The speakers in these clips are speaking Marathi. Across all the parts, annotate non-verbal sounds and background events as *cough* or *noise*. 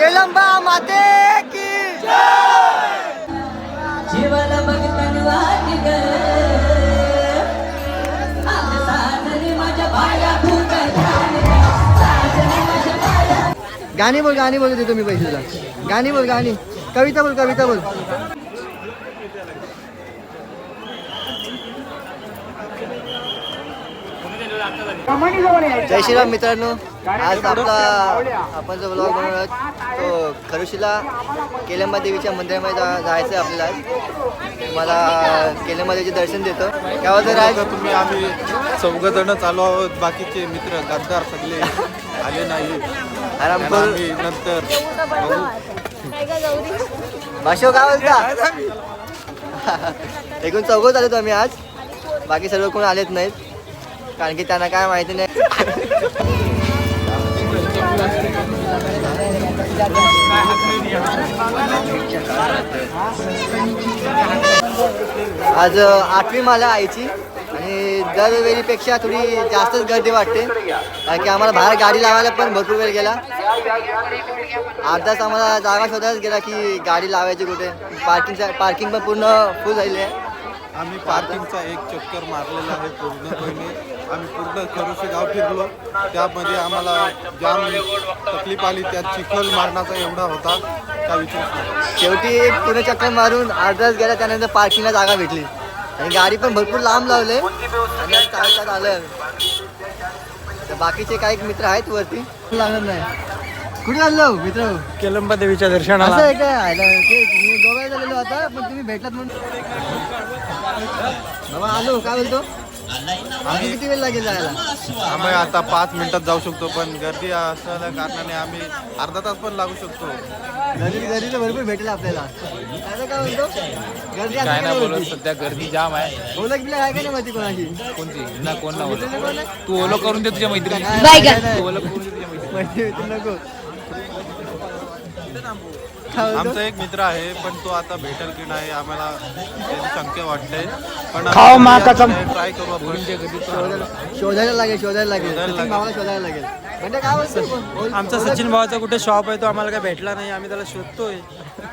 केलंबा माते की जीवाला गाणी बोल गाणी बोल देतो मी पैसे तुला गाणी बोल गाणी. कविता बोल कविता बोल. जय श्रीराम मित्रांनो. आज आपला आपण जो ब्लॉग बनवला तो खरुशीला केलंबा देवीच्या मंदिरामध्ये जा जायचं आहे आपल्याला. आज. मला केलंबा देवीचे दर्शन देतो. काय होतं राज? आता तुम्ही आम्ही चौघ जण चालू आहोत. बाकीचे मित्र गद्दार सगळे आले नाही आराम कर नंतर. भाषो काय बोलता? एकूण चौघच आलेतो आम्ही आज. बाकी सर्व कोण आलेच नाहीत. कारण की त्यांना काय माहिती नाही. आज आठवी मला आईची आणि दरवेळीपेक्षा थोडी जास्तच गर्दी वाटते. कारण की आम्हाला बाहेर गाडी लावायला पण भरपूर वेळ गेला. अर्धाच आम्हाला जागा शोधायलाच गेला की गाडी लावायची कुठे. पार्किंगचा पार्किंग पण पूर्ण फुल झालेली आहे. आम्ही पार्किंगचा एक चक्कर मारलेला आहे पूर्णपणे. आम्ही पूर्ण खरोशी गाव फिरलो. त्यामध्ये आम्हाला जाम तकलीफ आली. त्यात चिखल मारण्याचा एवढा होता का विचार शेवटी पूर्ण चक्कर मारून अर्धाच गेला त्यानंतर पार्किंगला जागा भेटली. आणि गाडी पण भरपूर लांब लावले. आणि चालतात आलं. तर बाकीचे काही मित्र आहेत वरती. लागणार नाही. कुठे आलो मित्र. केलंबा देवीच्या असं दर्शनाला आहे काय? मी दोघांना झालेलो आता पण तुम्ही भेटलात म्हणून. आलो. काय बोलतो? आम्ही किती वेळ लागेल जायला? आम्ही आता पाच मिनिटात जाऊ शकतो पण गर्दी असल्या कारणाने आम्ही अर्धा तास पण लागू शकतो. गर्दी गर्दी तर भरपूर भेटेल आपल्याला. काय काय बोलतो? गर्दी असते काय नाही बोलत? सध्या गर्दी जाम आहे. ओळख बिलक आहे का नाही माहिती कोणाची? कोणती ना कोण ना? तू ओळख करून दे तुझ्या मैत्रिणी. तू ओळख करून दे तुझ्या मैत्रिणी नको? आमचा एक मित्र आहे पण तो आता भेटेल की नाही आम्हाला त्याची शंका वाटते पण खाओ मा कसम. ट्राय करू आपण. शोधायला शोधायला लागेल शोधायला लागेल. शोधायला सचिन लागेल. भावाला शोधायला लागेल. म्हणजे काय बोलतो आमचा सचिन भावाचा कुठे शॉप आहे तो आम्हाला काय भेटला नाही आम्ही त्याला शोधतोय.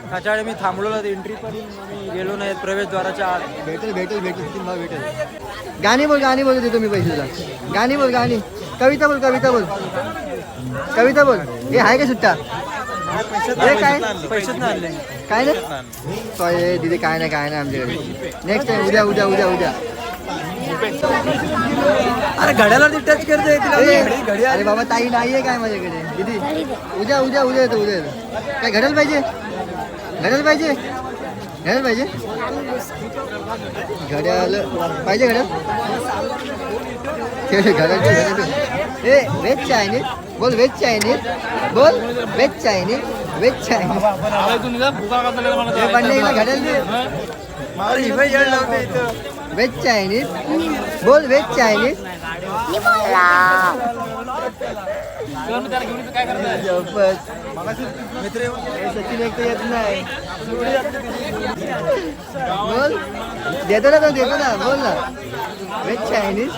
त्याच्याकडे मी थांबलो एंट्री पण आम्ही गेलो नाही प्रवेशद्वाराच्या आत. भेटेल भेटेल भेटेल सचिन भाऊ भेटेल. गाणी बोल गाणी बोल देतो मी पैसे तुला गाणी बोल गाणी. कविता बोल कविता बोल. कविता बोल. हे आहे का सुट्टा? हे काय? पैसेच नाही आणले काय नाही सॉरी दिदी काय नाही काय नाही आमच्याकडे. नेक्स्ट टाइम उद्या उद्या उद्या उद्या. अरे घड्याला टच करते अरे बाबा ताई नाहीये काय माझ्याकडे? दिदी उद्या उद्या उद्या येतो उद्या येतो. काय घडायला पाहिजे? घडायला पाहिजे? घडायला पाहिजे? घड्याल पाहिजे घड्याल घड्याल. ए व्हेज चायनीज? बोल व्हेज चायनीज? बोल व्हेज चायनीज व्हेज चायनीज. हे पंडितला घड्याल दे व्हेज चायनीज बोल व्हेज चायनीज जबरदस्त. हे सचिन एक तर येत नाही बोल. देतो ना तो देतो ना बोल ना. Veg Chinese?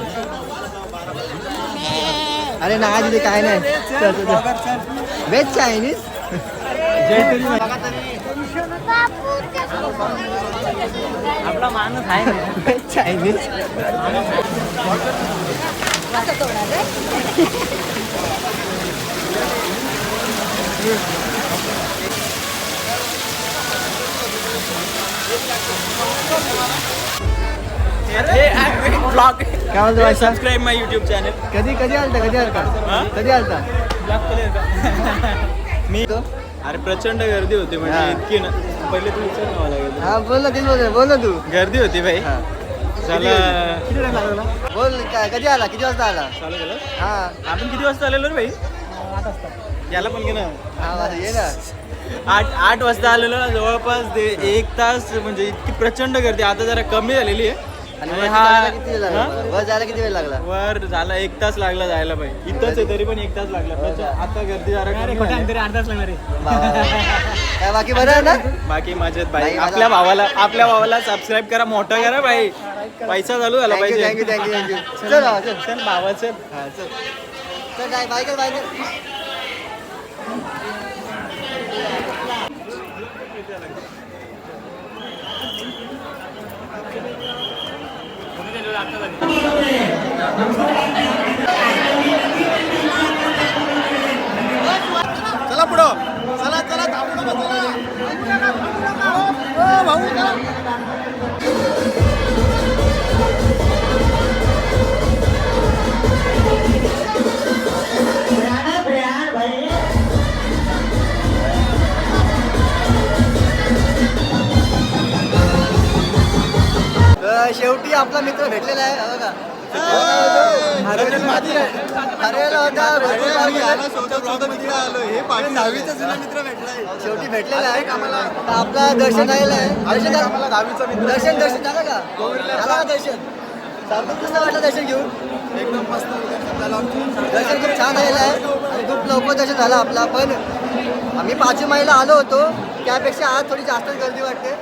अरे नाही तिथे काय नाही चल, चल, चल. व्हेज चायनीज आपला माणूस आहे व्हेज चायनीज काय म्हणतो सबस्क्राईब माय युट्यूब चॅनल कधी कधी आलता कधी आलता? कधी आलता? *laughs* मी तो? अरे प्रचंड गर्दी होती हा. म्हणजे इतकी ना. पहिले तू विचार. हा बोल ना तेच बोल ना, बोल ना तू. गर्दी होती भाई. हा. चला. किती टाइम लागला तुला? बोल काय कधी आला? किती वाजता आला? चालू केलं? हा. आपण किती वाजता आलेलो रे भाई? याला पण घे ना हा ये ना. आठ आठ वाजता आलेलो ना जवळपास ते एक तास म्हणजे इतकी प्रचंड गर्दी. आता जरा कमी झालेली आहे. आणि आणि वरती हा जायला किती वेळ लागला हा? वर जायला किती वेळ लागला? वर झाला एक तास लागला जायला भाई इथंच आहे तरी पण एक तास लागला. प्रचंड- आता गर्दी जरा कमी झाली. बाबा. काय बाकी बरं आहे ना? बाकी माझ्यात मला- आपल्या भावाला आपल्या भावाला सबस्क्राईब करा मोठा करा भाई पैसा चालू झाला थँक्यू पाहिजे. थँक्यू थँक्यू थँक्यू चल बाबा, चल. चल भावाचं. हा चल. चल काय बाय कर बाय कर तर शेवटी आपला मित्र भेटलेला आहे बघा शेवटी भेटलेला आहे तर आपला दर्शन झालेलं आहे दर्शन दर्शन दर्शन झालं का झालं दर्शन सार्थक कसं वाटलं दर्शन घेऊन एकदम मस्त दर्शन दर्शन खूप छान झालेलं आहे आणि खूप लवकर दर्शन झालं आपला पण आम्ही पाचवी माईला आलो होतो त्यापेक्षा आज थोडी जास्तच गर्दी वाटते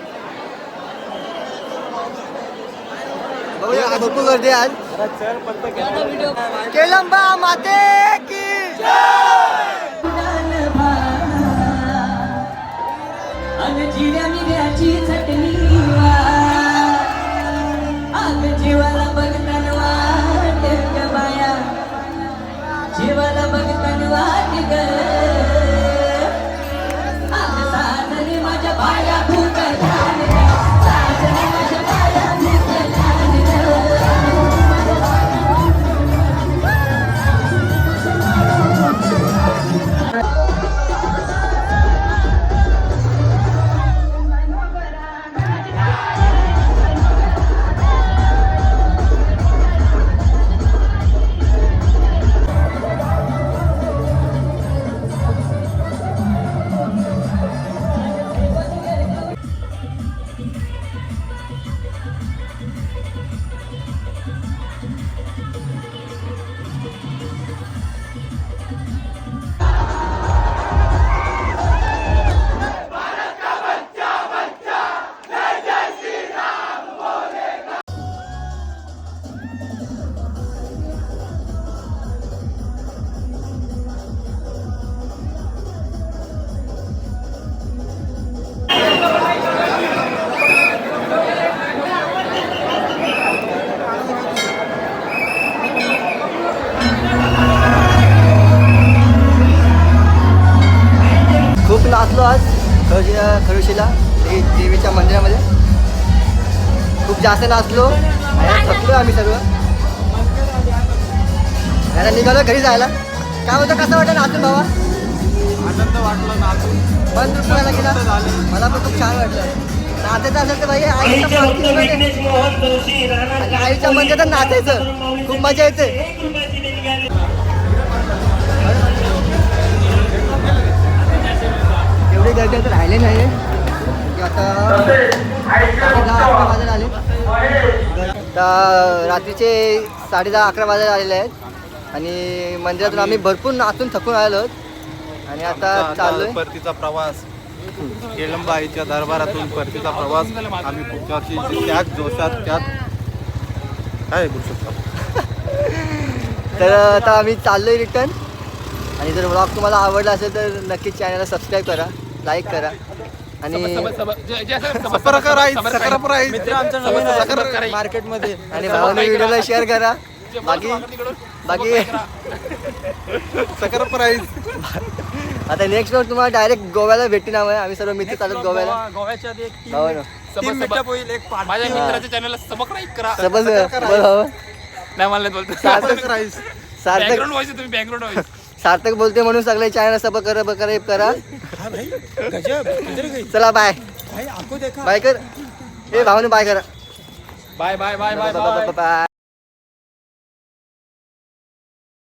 बघूया भरपूर गर्दी आहे आज केलंबा माते! खूप नाचलो आज खरुशी खरुशीला देवीच्या मंदिरामध्ये. खूप जास्त नाचलो. आणि थकलो आम्ही सर्व आता निघालो घरी जायला. काय होतं? कसं वाटतं नाचून बाबा आनंद वाटला नाचून. मन दुखवायला गेला. मला पण खूप छान वाटलं. नाचायचं असेल तर भाई आईच्या आईच्या मंदिरात नाचायचं. खूप मजा येते. राहिले नाही आता वाजायला आले. तर रात्रीचे साडे दहा अकरा वाजायला आलेले आहेत. आणि मंदिरातून आम्ही भरपूर नाचून थकून आलो आणि आता चाललोय. परतीचा प्रवास. केळंबा आईच्या दरबारातून परतीचा प्रवास. आम्ही पुढच्या वर्षी त्याच जोशात त्याच काय करू शकतो? *laughs* तर आता आम्ही चाललोय रिटर्न आणि जर ब्लॉग तुम्हाला आवडला असेल तर नक्कीच चॅनलला सबस्क्राईब करा. लाईक करा. आणि मार्केटमध्ये. आणि भावाने व्हिडिओला शेअर करा. बाकी बाकी सकर राईस आता नेक्स्ट वर तुम्हाला डायरेक्ट गोव्याला भेटणार आहे. आम्ही सर्व मित्र चालत गोव्याला. गोवा- गोव्याच्या माझ्या मित्राच्या चॅनलला करा. सबज. नाही मला बोलतो. सार्थक राईस सार्थक तुम्ही बॅकग्राऊंड सार्थक बोलते म्हणून सगळे चॅनल सब करा करा. गजब गई? चला बाय भाई आपको देखा। बाय कर। ए भावाने बाय करा। Bye bye bye bye bye bye